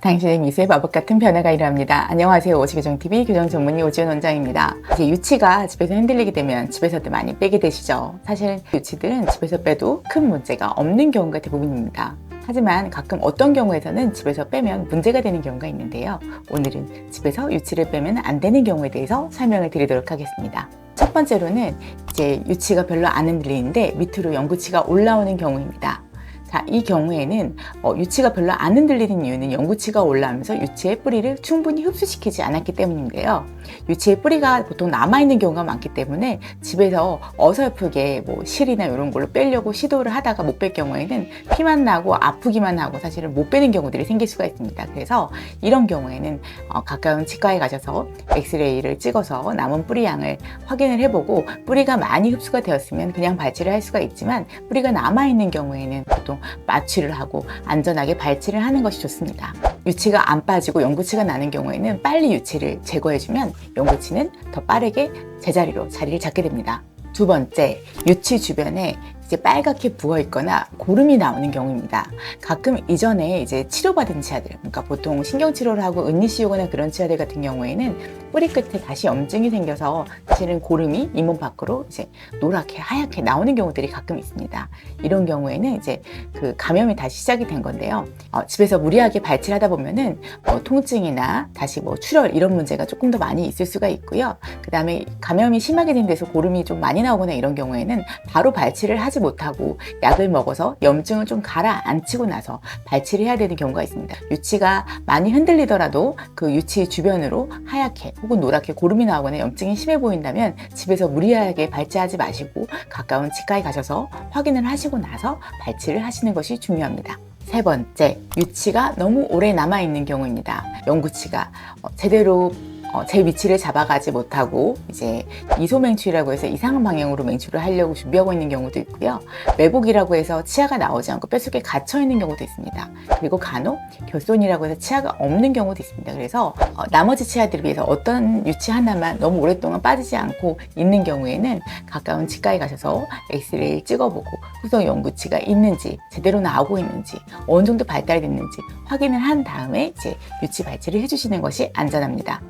당신의 미소에 마법 같은 변화가 일어납니다. 안녕하세요. 오지교정TV 교정 전문의 오지연 원장입니다. 이제 유치가 집에서 흔들리게 되면 집에서 도 많이 빼게 되시죠. 사실 유치들은 집에서 빼도 큰 문제가 없는 경우가 대부분입니다. 하지만 가끔 어떤 경우에서는 집에서 빼면 문제가 되는 경우가 있는데요. 오늘은 집에서 유치를 빼면 안 되는 경우에 대해서 설명을 드리도록 하겠습니다. 첫 번째로는 이제 유치가 별로 안 흔들리는데 밑으로 영구치가 올라오는 경우입니다. 자, 이 경우에는 어, 유치가 별로 안 흔들리는 이유는 영구치가 올라오면서 유치의 뿌리를 충분히 흡수시키지 않았기 때문인데요. 유치의 뿌리가 보통 남아있는 경우가 많기 때문에 집에서 어설프게 뭐 실이나 이런 걸로 빼려고 시도를 하다가 못 뺄 경우에는 피만 나고 아프기만 하고 사실은 못 빼는 경우들이 생길 수가 있습니다. 그래서 이런 경우에는 어, 가까운 치과에 가셔서 엑스레이를 찍어서 남은 뿌리 양을 확인을 해보고 뿌리가 많이 흡수가 되었으면 그냥 발치를 할 수가 있지만 뿌리가 남아있는 경우에는 보통 마취를 하고 안전하게 발치를 하는 것이 좋습니다. 유치가 안 빠지고 연구치가 나는 경우에는 빨리 유치를 제거해주면 연구치는 더 빠르게 제자리로 자리를 잡게 됩니다. 두 번째, 유치 주변에 이제 빨갛게 부어 있거나 고름이 나오는 경우입니다. 가끔 이전에 이제 치료받은 치아들, 그러니까 보통 신경치료를 하고 은니 씌우거나 그런 치아들 같은 경우에는 뿌리 끝에 다시 염증이 생겨서 사실은 고름이 잇몸 밖으로 이제 노랗게 하얗게 나오는 경우들이 가끔 있습니다. 이런 경우에는 이제 그 감염이 다시 시작이 된 건데요. 어, 집에서 무리하게 발치를 하다 보면은 뭐 통증이나 다시 뭐 출혈 이런 문제가 조금 더 많이 있을 수가 있고요. 그 다음에 감염이 심하게 된 데서 고름이 좀 많이 나오거나 이런 경우에는 바로 발치를 하지 못하고 약을 먹어서 염증을 좀 가라앉히고 나서 발치를 해야 되는 경우가 있습니다. 유치가 많이 흔들리더라도 그 유치 주변으로 하얗게 혹은 노랗게 고름이 나오거나 염증이 심해 보인다면 집에서 무리하게 발치하지 마시고 가까운 치과에 가셔서 확인을 하시고 나서 발치를 하시는 것이 중요합니다. 세 번째, 유치가 너무 오래 남아있는 경우입니다. 영구치가 어, 제대로 어, 제 위치를 잡아가지 못하고 이제 이소맹출이라고 해서 이상한 방향으로 맹출을 하려고 준비하고 있는 경우도 있고요. 매복이라고 해서 치아가 나오지 않고 뼛속에 갇혀 있는 경우도 있습니다. 그리고 간혹 결손이라고 해서 치아가 없는 경우도 있습니다. 그래서 어, 나머지 치아들에 비해서 어떤 유치 하나만 너무 오랫동안 빠지지 않고 있는 경우에는 가까운 치과에 가셔서 엑스레이를 찍어보고 후성 연구치가 있는지 제대로 나오고 있는지 어느 정도 발달이 됐는지 확인을 한 다음에 이제 유치 발치를 해주시는 것이 안전합니다.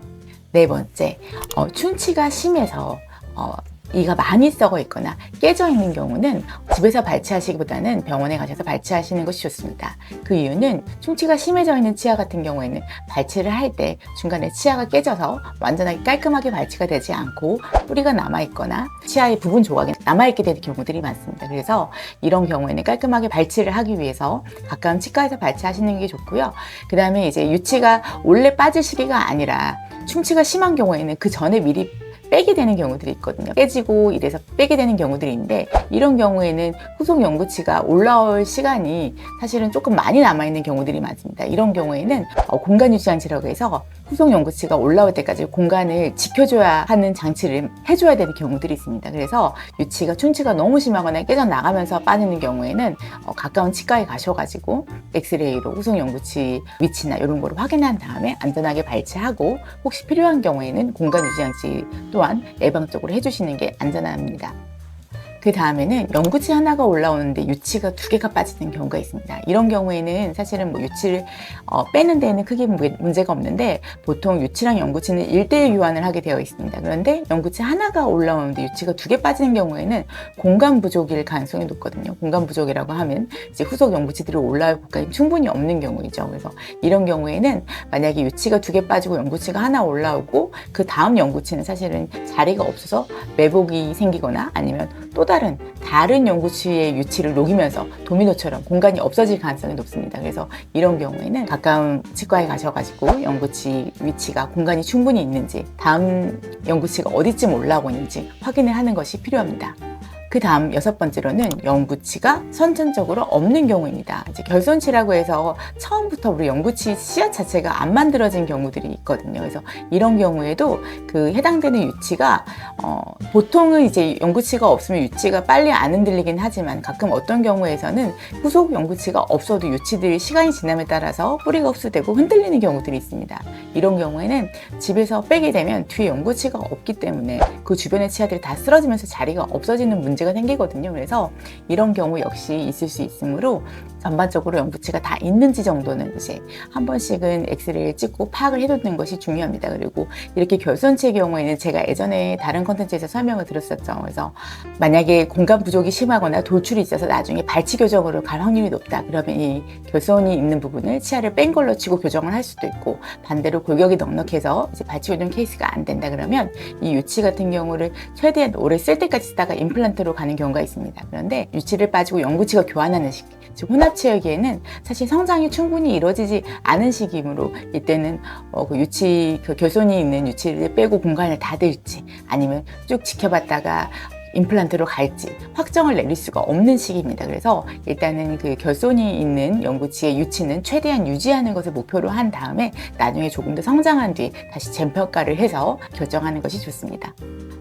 네 번째, 어, 충치가 심해서 어, 이가 많이 썩어 있거나 깨져 있는 경우는 집에서 발치하시기보다는 병원에 가셔서 발치하시는 것이 좋습니다. 그 이유는 충치가 심해져 있는 치아 같은 경우에는 발치를 할 때 중간에 치아가 깨져서 완전하게 깔끔하게 발치가 되지 않고 뿌리가 남아 있거나 치아의 부분 조각이 남아 있게 되는 경우들이 많습니다. 그래서 이런 경우에는 깔끔하게 발치를 하기 위해서 가까운 치과에서 발치하시는 게 좋고요. 그 다음에 이제 유치가 원래 빠질 시기가 아니라 충치가 심한 경우에는 그 전에 미리 빼게 되는 경우들이 있거든요. 깨지고 이래서 빼게 되는 경우들이 있는데 이런 경우에는 후속 연구치가 올라올 시간이 사실은 조금 많이 남아있는 경우들이 많습니다. 이런 경우에는 어, 공간 유지 장치라고 해서 후속 연구치가 올라올 때까지 공간을 지켜줘야 하는 장치를 해줘야 되는 경우들이 있습니다. 그래서 유치가 충치가 너무 심하거나 깨져 나가면서 빠지는 경우에는 어, 가까운 치과에 가셔가지고 엑스레이로 후속 연구치 위치나 이런 거를 확인한 다음에 안전하게 발치하고 혹시 필요한 경우에는 공간 유지 장치 또한 예방적으로 해주시는 게 안전합니다. 그 다음에는 연구치 하나가 올라오는데 유치가 두 개가 빠지는 경우가 있습니다. 이런 경우에는 사실은 뭐 유치를 어, 빼는 데는 크게 문제가 없는데 보통 유치랑 연구치는 1대1 교환을 하게 되어 있습니다. 그런데 연구치 하나가 올라오는데 유치가 두 개 빠지는 경우에는 공간 부족일 가능성이 높거든요. 공간 부족이라고 하면 이제 후속 연구치들이 올라올 공간이 충분히 없는 경우이죠. 그래서 이런 경우에는 만약에 유치가 두 개 빠지고 연구치가 하나 올라오고 그 다음 연구치는 사실은 자리가 없어서 매복이 생기거나 아니면 또 다른 다른 연구치의 유치를 녹이면서 도미노처럼 공간이 없어질 가능성이 높습니다. 그래서 이런 경우에는 가까운 치과에 가셔가지고 연구치 위치가 공간이 충분히 있는지 다음 연구치가 어디쯤 올라오고 있는지 확인을 하는 것이 필요합니다. 그 다음 여섯 번째로는 영구치가 선천적으로 없는 경우입니다. 이제 결손치라고 해서 처음부터 우리 영구치 씨앗 자체가 안 만들어진 경우들이 있거든요. 그래서 이런 경우에도 그 해당되는 유치가 어, 보통은 이제 영구치가 없으면 유치가 빨리 안 흔들리긴 하지만 가끔 어떤 경우에서는 후속 영구치가 없어도 유치들이 시간이 지남에 따라서 뿌리가 흡수되고 흔들리는 경우들이 있습니다. 이런 경우에는 집에서 빼게 되면 뒤에 연구치가 없기 때문에 그 주변의 치아들이 다 쓰러지면서 자리가 없어지는 문제 가 생기거든요. 그래서 이런 경우 역시 있을 수 있으므로 전반적으로 영구치가 다 있는지 정도는 이제 한 번씩은 엑스레이를 찍고 파악을 해두는 것이 중요합니다. 그리고 이렇게 결손치의 경우에는 제가 예전에 다른 컨텐츠에서 설명을 드렸었죠. 그래서 만약에 공간 부족이 심하거나 돌출이 있어서 나중에 발치 교정으로 갈 확률이 높다. 그러면 이 결손이 있는 부분을 치아를 뺀 걸로 치고 교정을 할 수도 있고 반대로 골격이 넉넉해서 이제 발치 교정 케이스가 안 된다 그러면 이 유치 같은 경우를 최대한 오래 쓸 때까지 쓰다가 임플란트로 가는 경우가 있습니다. 그런데 유치를 빠지고 영구치가 교환하는 시기, 즉 혼합치여기에는 사실 성장이 충분히 이루어지지 않은 시기이므로 이때는 어, 그 유치 그 결손이 있는 유치를 빼고 공간을 닫을지 아니면 쭉 지켜봤다가 임플란트로 갈지 확정을 내릴 수가 없는 시기입니다. 그래서 일단은 그 결손이 있는 영구치의 유치는 최대한 유지하는 것을 목표로 한 다음에 나중에 조금 더 성장한 뒤 다시 재평가를 해서 결정하는 것이 좋습니다.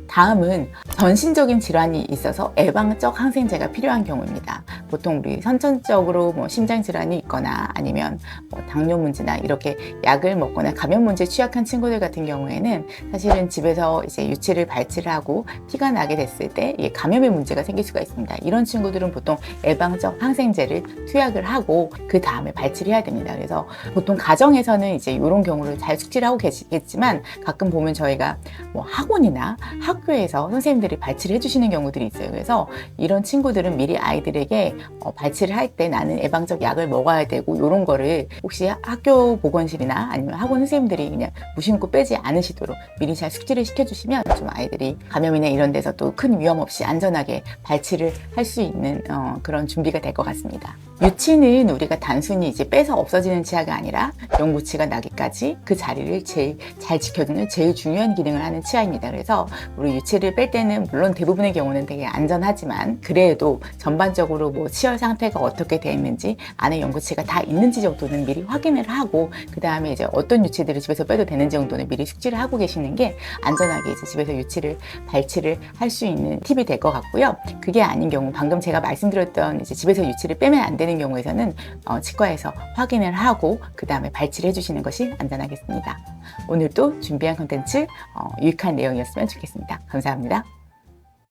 다음은 전신적인 질환이 있어서 예방적 항생제가 필요한 경우입니다. 보통 우리 선천적으로 뭐 심장 질환이 있거나 아니면 뭐 당뇨 문제나 이렇게 약을 먹거나 감염 문제에 취약한 친구들 같은 경우에는 사실은 집에서 이제 유치를 발치를 하고 피가 나게 됐을 때 이게 감염의 문제가 생길 수가 있습니다. 이런 친구들은 보통 예방적 항생제를 투약을 하고 그 다음에 발치를 해야 됩니다. 그래서 보통 가정에서는 이제 이런 경우를 잘 숙지를 하고 계시겠지만 가끔 보면 저희가 뭐 학원이나 학 교에서 선생님들이 발치를 해주시는 경우들이 있어요. 그래서 이런 친구들은 미리 아이들에게 어, 발치를 할 때 나는 예방적 약을 먹어야 되고 이런 거를 혹시 학교 보건실이나 아니면 학원 선생님들이 그냥 무심코 빼지 않으시도록 미리 잘 숙지를 시켜주시면 좀 아이들이 감염이나 이런 데서 또 큰 위험 없이 안전하게 발치를 할 수 있는 어, 그런 준비가 될 것 같습니다. 유치는 우리가 단순히 이제 빼서 없어지는 치아가 아니라 영구치가 나기까지 그 자리를 제일 잘 지켜주는 제일 중요한 기능을 하는 치아입니다. 그래서 우리 유치를 뺄 때는 물론 대부분의 경우는 되게 안전하지만 그래도 전반적으로 뭐 치열 상태가 어떻게 되어 있는지 안에 연구치가 다 있는지 정도는 미리 확인을 하고 그 다음에 이제 어떤 유치들을 집에서 빼도 되는지 정도는 미리 숙지를 하고 계시는 게 안전하게 이제 집에서 유치를 발치를 할 수 있는 팁이 될 것 같고요. 그게 아닌 경우 방금 제가 말씀드렸던 이제 집에서 유치를 빼면 안 되는 경우에서는 어, 치과에서 확인을 하고 그 다음에 발치를 해주시는 것이 안전하겠습니다. 오늘도 준비한 컨텐츠 어, 유익한 내용이었으면 좋겠습니다. 감사합니다.